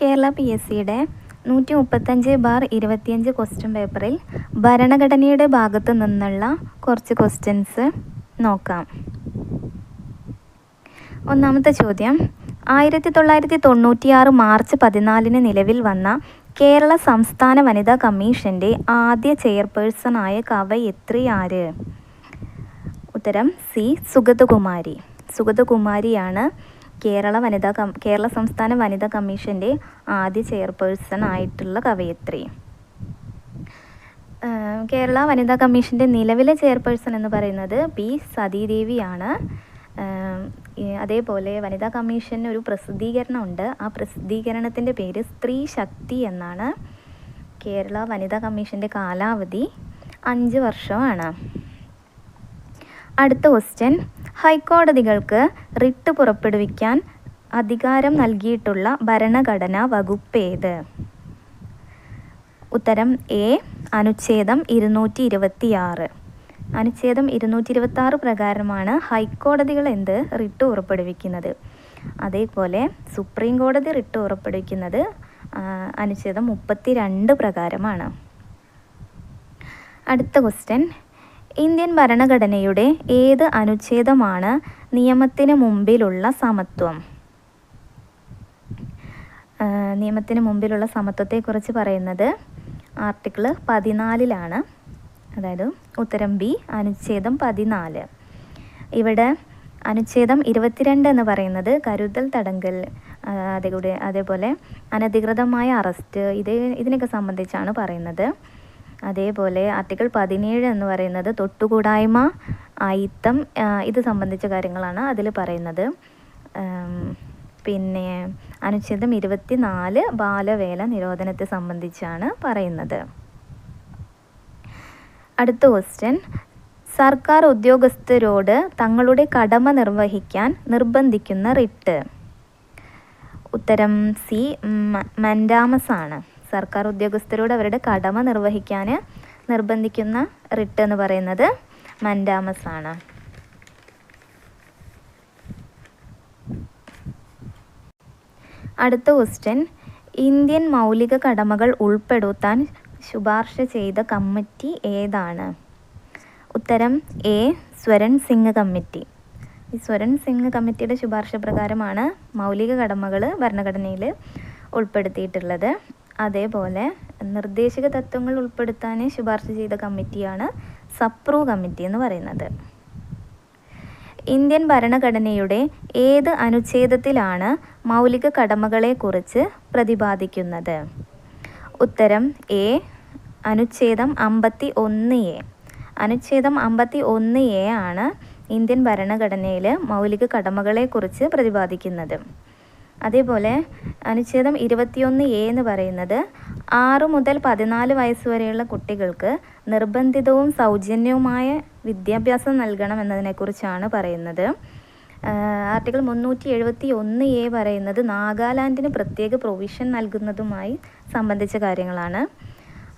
Kerala P S സിയുടെ നൂറ്റി മുപ്പത്തഞ്ച് ബാർ ഇരുപത്തിയഞ്ച് ക്വസ്റ്റ്യൻ പേപ്പറിൽ ഭരണഘടനയുടെ ഭാഗത്തു നിന്നുള്ള കുറച്ച് ക്വസ്റ്റ്യൻസ് നോക്കാം. ഒന്നാമത്തെ ചോദ്യം. ആയിരത്തി തൊള്ളായിരത്തി തൊണ്ണൂറ്റിയാറ് മാർച്ച് പതിനാലിന് നിലവിൽ വന്ന കേരള സംസ്ഥാന വനിതാ കമ്മീഷന്റെ ആദ്യ ചെയർപേഴ്സണായ കവയത്രി ആര്? ഉത്തരം സി. സുഗതകുമാരി. സുഗതകുമാരിയാണ് കേരള വനിതാ കം കേരള സംസ്ഥാന വനിതാ കമ്മീഷന്റെ ആദ്യ ചെയർപേഴ്സൺ ആയിട്ടുള്ള കവയത്രി. കേരള വനിതാ കമ്മീഷന്റെ നിലവിലെ ചെയർപേഴ്സൺ എന്ന് പറയുന്നത് പി സതീദേവിയാണ്. അതേപോലെ വനിതാ കമ്മീഷന് ഒരു പ്രസിദ്ധീകരണമുണ്ട്. ആ പ്രസിദ്ധീകരണത്തിന്റെ പേര് സ്ത്രീ ശക്തി എന്നാണ്. കേരള വനിതാ കമ്മീഷന്റെ കാലാവധി അഞ്ച് വർഷമാണ്. അടുത്ത ക്വസ്റ്റ്യൻ ഹൈക്കോടതികൾക്ക് റിട്ട് പുറപ്പെടുവിക്കാൻ അധികാരം നൽകിയിട്ടുള്ള ഭരണഘടനാ വകുപ്പ് ഏത്? ഉത്തരം എ അനുച്ഛേദം ഇരുന്നൂറ്റി ഇരുപത്തി ആറ് അനുച്ഛേദം ഇരുന്നൂറ്റി ഇരുപത്തി പ്രകാരമാണ് ഹൈക്കോടതികൾ എന്ത്? റിട്ട് പുറപ്പെടുവിക്കുന്നത്. അതേപോലെ സുപ്രീം കോടതി റിട്ട് പുറപ്പെടുവിക്കുന്നത് അനുച്ഛേദം മുപ്പത്തി രണ്ട് പ്രകാരമാണ്. അടുത്ത ക്വസ്റ്റ്യൻ ഇന്ത്യൻ ഭരണഘടനയുടെ ഏത് അനുച്ഛേദമാണ് നിയമത്തിന് മുമ്പിലുള്ള സമത്വം? നിയമത്തിന് മുമ്പിലുള്ള സമത്വത്തെക്കുറിച്ച് പറയുന്നത് ആർട്ടിക്കിൾ പതിനാലിലാണ്. അതായത് ഉത്തരം ബി അനുച്ഛേദം പതിനാല്. ഇവിടെ അനുച്ഛേദം ഇരുപത്തിരണ്ട് എന്ന് പറയുന്നത് കരുതൽ തടങ്കൽ അതേകൂടെ അതേപോലെ അനധികൃതമായ അറസ്റ്റ് ഇത് ഇതിനൊക്കെ സംബന്ധിച്ചാണ് പറയുന്നത്. അതേപോലെ ആർട്ടിക്കിൾ പതിനേഴ് എന്ന് പറയുന്നത് തൊട്ടുകൂടായ്മ അയിത്തം ഇത് സംബന്ധിച്ച കാര്യങ്ങളാണ് അതിൽ പറയുന്നത്. പിന്നെ അനുച്ഛേദം ഇരുപത്തിനാല് ബാലവേല നിരോധനത്തെ സംബന്ധിച്ചാണ് പറയുന്നത്. അടുത്ത ക്വസ്റ്റ്യൻ സർക്കാർ ഉദ്യോഗസ്ഥരോട് തങ്ങളുടെ കടമ നിർവഹിക്കാൻ നിർബന്ധിക്കുന്ന റിട്ട്. ഉത്തരം സി മൻഡാമസ് ആണ് സർക്കാർ ഉദ്യോഗസ്ഥരോട് അവരുടെ കടമ നിർവഹിക്കാൻ നിർബന്ധിക്കുന്ന റിട്ട് എന്ന് പറയുന്നത് മൻഡാമസ് ആണ്. അടുത്ത ക്വസ്റ്റ്യൻ ഇന്ത്യൻ മൗലിക കടമകൾ ഉൾപ്പെടുത്താൻ ശുപാർശ ചെയ്ത കമ്മിറ്റി ഏതാണ്? ഉത്തരം എ സ്വരൺ സിംഗ് കമ്മിറ്റി. ഈ സ്വരൺ സിംഗ് കമ്മിറ്റിയുടെ ശുപാർശ പ്രകാരമാണ് മൗലിക കടമകൾ ഭരണഘടനയിൽ ഉൾപ്പെടുത്തിയിട്ടുള്ളത്. അതേപോലെ നിർദ്ദേശക തത്വങ്ങൾ ഉൾപ്പെടുത്താൻ ശുപാർശ ചെയ്ത കമ്മിറ്റിയാണ് സപ്രൂ കമ്മിറ്റി എന്ന് പറയുന്നത്. ഇന്ത്യൻ ഭരണഘടനയുടെ ഏത് അനുച്ഛേദത്തിലാണ് മൗലിക കടമകളെക്കുറിച്ച് പ്രതിപാദിക്കുന്നത്? ഉത്തരം എ. അനുച്ഛേദം അമ്പത്തി ഒന്ന് എ. അനുച്ഛേദം അമ്പത്തി ഒന്ന് എ ആണ് ഇന്ത്യൻ ഭരണഘടനയിൽ മൗലിക കടമകളെക്കുറിച്ച് പ്രതിപാദിക്കുന്നത്. അതേപോലെ അനുച്ഛേദം ഇരുപത്തിയൊന്ന് എ എന്ന് പറയുന്നത് ആറ് മുതൽ പതിനാല് വയസ്സ് വരെയുള്ള കുട്ടികൾക്ക് നിർബന്ധിതവും സൗജന്യവുമായ വിദ്യാഭ്യാസം നൽകണം എന്നതിനെക്കുറിച്ചാണ് പറയുന്നത്. ആർട്ടിക്കിൾ മുന്നൂറ്റി എഴുപത്തി ഒന്ന് എ പറയുന്നത് നാഗാലാൻഡിന് പ്രത്യേക പ്രൊവിഷൻ നൽകുന്നതുമായി സംബന്ധിച്ച കാര്യങ്ങളാണ്.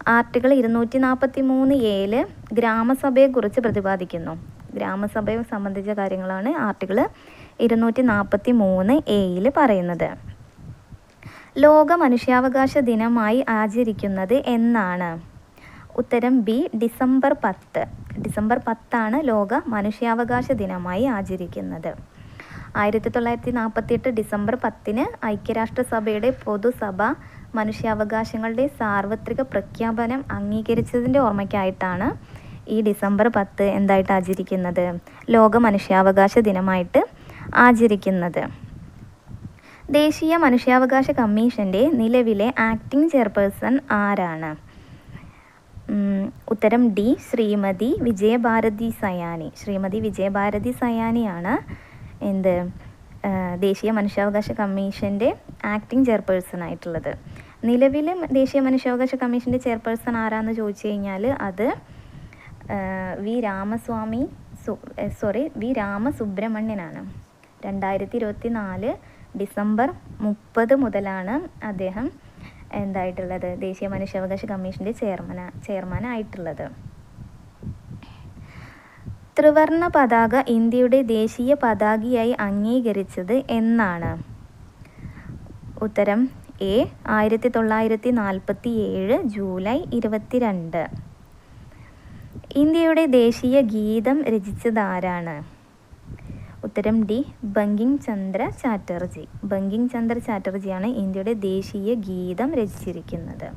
ആർട്ടിക്കിൾ ഇരുന്നൂറ്റി നാൽപ്പത്തി മൂന്ന് എയിൽ ഗ്രാമസഭയെക്കുറിച്ച് പ്രതിപാദിക്കുന്നു. ഗ്രാമസഭയെ സംബന്ധിച്ച കാര്യങ്ങളാണ് ആർട്ടിക്കിൾ ഇരുന്നൂറ്റി നാൽപ്പത്തി മൂന്ന് എയിൽ പറയുന്നത്. ലോക മനുഷ്യാവകാശ ദിനമായി ആചരിക്കുന്നത് എന്നാണ്. ഉത്തരം ബി ഡിസംബർ പത്ത്. ഡിസംബർ പത്താണ് ലോക മനുഷ്യാവകാശ ദിനമായി ആചരിക്കുന്നത്. ആയിരത്തി തൊള്ളായിരത്തി നാൽപ്പത്തിയെട്ട് ഡിസംബർ പത്തിന് ഐക്യരാഷ്ട്രസഭയുടെ പൊതുസഭ മനുഷ്യാവകാശങ്ങളുടെ സാർവത്രിക പ്രഖ്യാപനം അംഗീകരിച്ചതിന്റെ ഓർമ്മയ്ക്കായിട്ടാണ് ഈ ഡിസംബർ പത്ത് എന്തായിട്ട് ആചരിക്കുന്നത്? ലോക മനുഷ്യാവകാശ ദിനമായിട്ട് ആചരിക്കുന്നത്. ദേശീയ മനുഷ്യാവകാശ കമ്മീഷന്റെ നിലവിലെ ആക്ടിംഗ് ചെയർപേഴ്സൺ ആരാണ്? ഉത്തരം ഡി ശ്രീമതി വിജയഭാരതി സയാനി. ശ്രീമതി വിജയഭാരതി സയാനിയാണ് എന്ത്? ദേശീയ മനുഷ്യാവകാശ കമ്മീഷന്റെ ആക്ടിംഗ് ചെയർപേഴ്സൺ ആയിട്ടുള്ളത്. നിലവിലെ ദേശീയ മനുഷ്യാവകാശ കമ്മീഷന്റെ ചെയർപേഴ്സൺ ആരാന്ന് ചോദിച്ചു കഴിഞ്ഞാൽ അത് വി രാമസ്വാമി സോറി വി രാമസുബ്രഹ്മണ്യനാണ്. രണ്ടായിരത്തി ഇരുപത്തി നാല് ഡിസംബർ മുപ്പത് മുതലാണ് അദ്ദേഹം എന്തായിട്ടുള്ളത് ദേശീയ മനുഷ്യാവകാശ കമ്മീഷന്റെ ചെയർമാന ചെയർമാനായിട്ടുള്ളത്. ത്രിവർണ പതാക ഇന്ത്യയുടെ ദേശീയ പതാകയായി അംഗീകരിച്ചത് എന്നാണ്. ഉത്തരം എ ആയിരത്തി തൊള്ളായിരത്തി നാൽപ്പത്തി ഏഴ് ജൂലൈ ഇരുപത്തിരണ്ട്. ഇന്ത്യയുടെ ദേശീയ ഗീതം രചിച്ചതാരാണ്? ഉത്തരം ഡി ബങ്കിങ് ചന്ദ്ര ചാറ്റർജി. ബങ്കിങ് ചന്ദ്ര ചാറ്റർജിയാണ് ഇന്ത്യയുടെ ദേശീയ ഗീതം രചിച്ചിരിക്കുന്നത്.